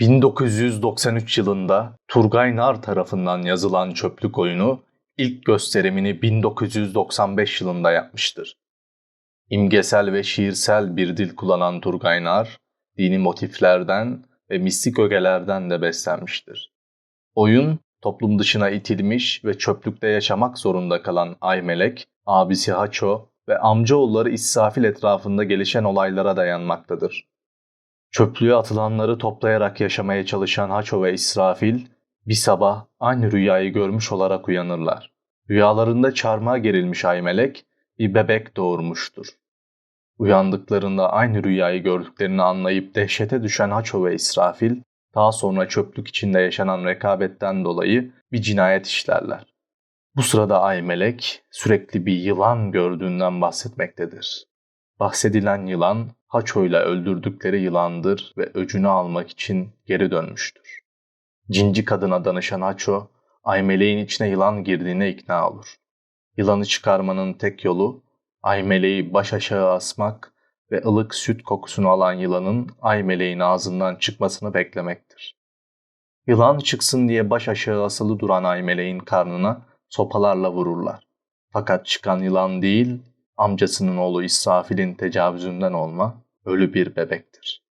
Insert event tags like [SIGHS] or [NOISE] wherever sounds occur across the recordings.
1993 yılında Turgay Nar tarafından yazılan çöplük oyunu ilk gösterimini 1995 yılında yapmıştır. İmgesel ve şiirsel bir dil kullanan Turgay Nar, dini motiflerden ve mistik ögelerden de beslenmiştir. Oyun, toplum dışına itilmiş ve çöplükte yaşamak zorunda kalan Aymelek, abisi Haço ve amcaoğulları İsrafil etrafında gelişen olaylara dayanmaktadır. Çöplüğe atılanları toplayarak yaşamaya çalışan Haço ve İsrafil bir sabah aynı rüyayı görmüş olarak uyanırlar. Rüyalarında çarmıha gerilmiş Aymelek bir bebek doğurmuştur. Uyandıklarında aynı rüyayı gördüklerini anlayıp dehşete düşen Haço ve İsrafil daha sonra çöplük içinde yaşanan rekabetten dolayı bir cinayet işlerler. Bu sırada Aymelek sürekli bir yılan gördüğünden bahsetmektedir. Bahsedilen yılan Haço'yla öldürdükleri yılandır ve öcünü almak için geri dönmüştür. Cinci kadına danışan Haço, Aymeleğin içine yılan girdiğine ikna olur. Yılanı çıkarmanın tek yolu Aymeleği baş aşağı asmak ve ılık süt kokusunu alan yılanın Aymeleğin ağzından çıkmasını beklemektir. Yılan çıksın diye baş aşağı asılı duran Aymeleğin karnına sopalarla vururlar. Fakat çıkan yılan değil, amcasının oğlu İsrafil'in tecavüzünden olma ölü bir bebektir.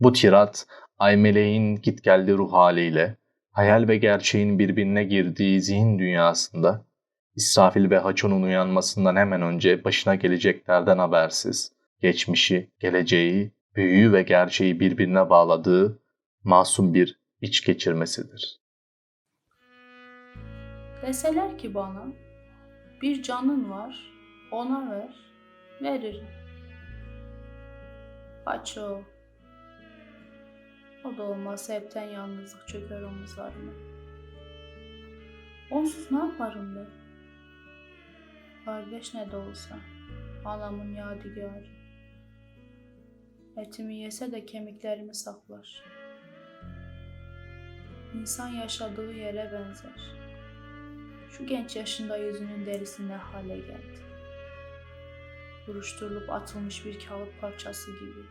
Bu tirat Aymeleğin gitgelli ruh haliyle hayal ve gerçeğin birbirine girdiği zihin dünyasında İsrafil ve Haço'nun uyanmasından hemen önce başına geleceklerden habersiz, geçmişi, geleceği, büyüyü ve gerçeği birbirine bağladığı masum bir iç geçirmesidir. Deseler ki bana, bir canın var, ona ver, veririm. Aç o. O da olmazsa hepten yalnızlık çöker omuzlarıma. Onsuz ne yaparım ben? Kardeş ne de olsa, anamın yadigarı. Etimi yese de kemiklerimi saklar. İnsan yaşadığı yere benzer. Şu genç yaşında yüzünün derisi ne hale geldi. Buruşturulup atılmış bir kağıt parçası gibi.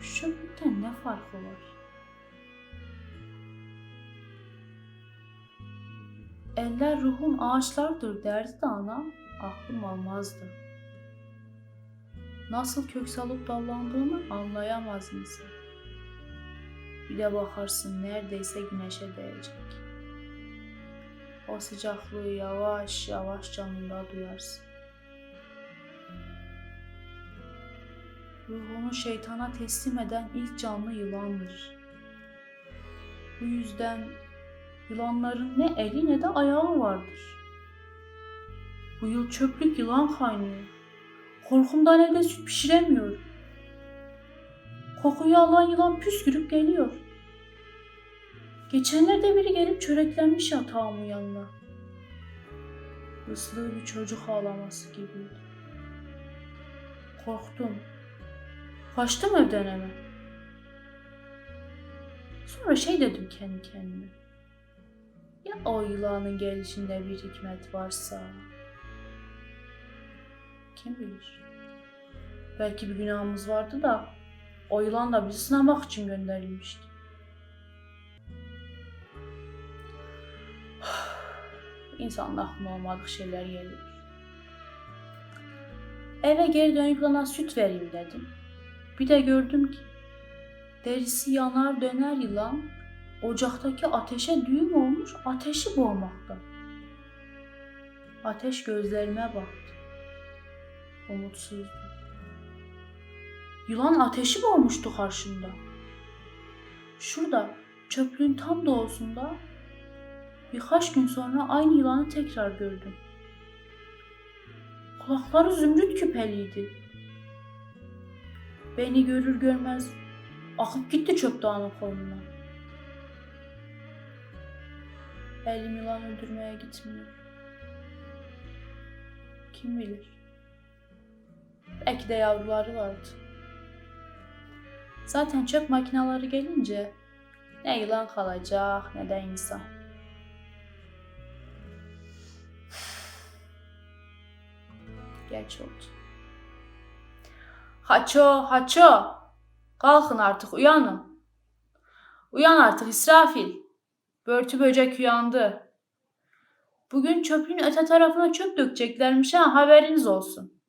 Şu çöplükten ne farkı var? Eller ruhun ağaçlardır derdi de ana, aklım almazdı. Nasıl kök salıp dallandığını anlayamaz insan. Bir de bakarsın neredeyse güneşe değecek. O sıcaklığı yavaş yavaş canında duyarsın. Ruhunu şeytana teslim eden ilk canlı yılandır. Bu yüzden yılanların ne eli ne de ayağı vardır. Bu yıl çöplük yılan kaynıyor. Korkumdan evde süt pişiremiyorum. Kokuyu alan yılan püskürüp geliyor. Geçenlerde biri gelip çöreklenmiş yatağımın yanına. Islığı bir çocuk ağlaması gibiydi. Korktum. Kaçtım evden hemen. Sonra şey dedim kendi kendime. Ya o yılanın gelişinde bir hikmet varsa? Kim bilir? Belki bir günahımız vardı da o yılan da bizi sınamak için gönderilmişti. [SIGHS] İnsanın aklına olmadık şeyler geliyor. Eve geri dönüp yılana süt vereyim dedim. Bir de gördüm ki derisi yanar döner yılan ocaktaki ateşe düğüm olmuş ateşi boğmakta. Ateş gözlerime baktı. Umutsuzdu. Yılan ateşi boğmuştu karşımda. Şurada çöplüğün tam doğusunda birkaç gün sonra aynı yılanı tekrar gördüm. Kulakları zümrüt küpeliydi. Beni görür görmez akıp gitti çöp dağının koynuna. Elim yılan öldürmeye gitmiyor. Kim bilir? Belki de yavruları vardı. Zaten çöp makineleri gelince ne yılan kalacak ne de insan. Geç oldu. Haço, haço. Kalkın artık uyanın. Uyan artık İsrafil. Börtü böcek uyandı. Bugün çöplüğün öte tarafına çöp dökeceklermiş ha haberiniz olsun.